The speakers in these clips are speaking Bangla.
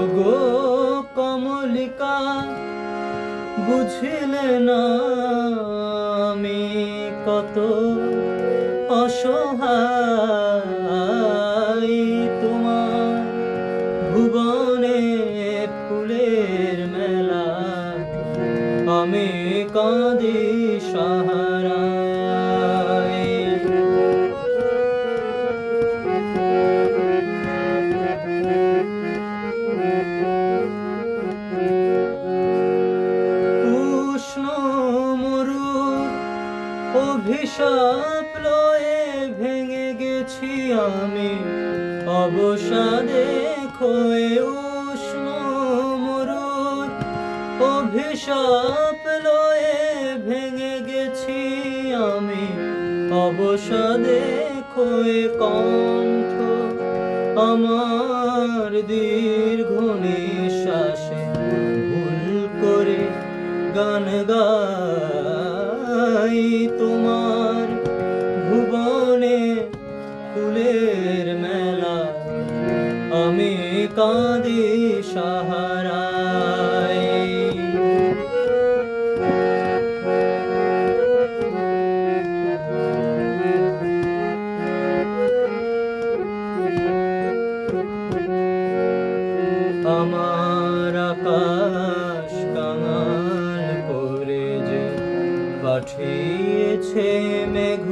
ওগো কমলিকা বুঝিলে না আমি কত অসহায় তোমার ভুবনে ফুলের মেলা। আমি কাঁদি লয়ে ভেঙে গেছি আমি। অবসাদে খয়ে উষ্ণ মরুর অভিশাপ ভেঙে গেছি আমি। অবসাদে খয়ে কণ্ঠ আমার দীর্ঘ নিঃশ্বাসে ভুল করে গান গাই তোমার ভুবনে ফুলের মেলা আমি কাঁদি সাহারায়। আমার পাঠিয়েছে মেঘ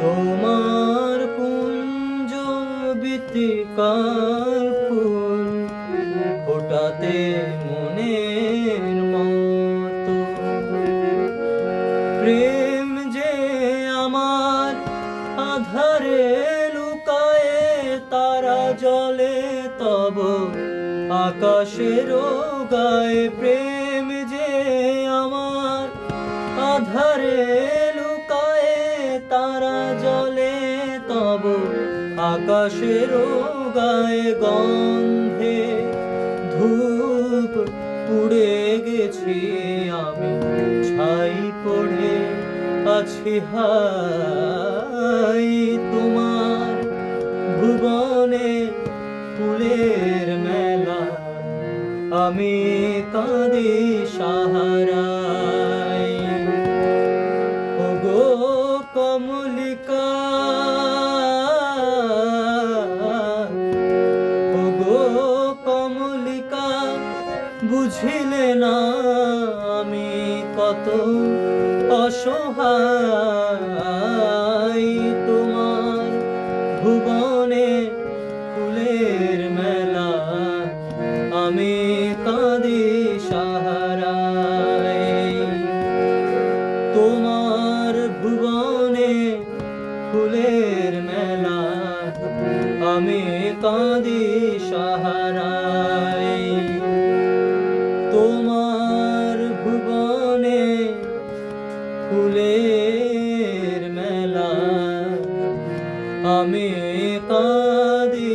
তোমার কুঞ্জ বিতিকার ফুল, ফোটাতে মনের মতো। প্রেম যে আমার আধারে লুকায়ে, তারা জলে তব আকাশের গায়ে প্রেম। আধারে লুকায়ে তারা জলে, তব আকাশের গায়ে গন্ধে ধূপ পুড়ে গেছি আমি। ছাই পড়ে আছি হাই তোমার ভুবনে ফুলের মেলা। আমি কাঁদি সাহারায় কমলিকা গো কমলিকা বুঝিলে না আমি কত অসহায়। ফুলের মেলা। আমি কাঁদি সাহারায়। তোমার ভুবনে ফুলের মেলা। আমি কাঁদি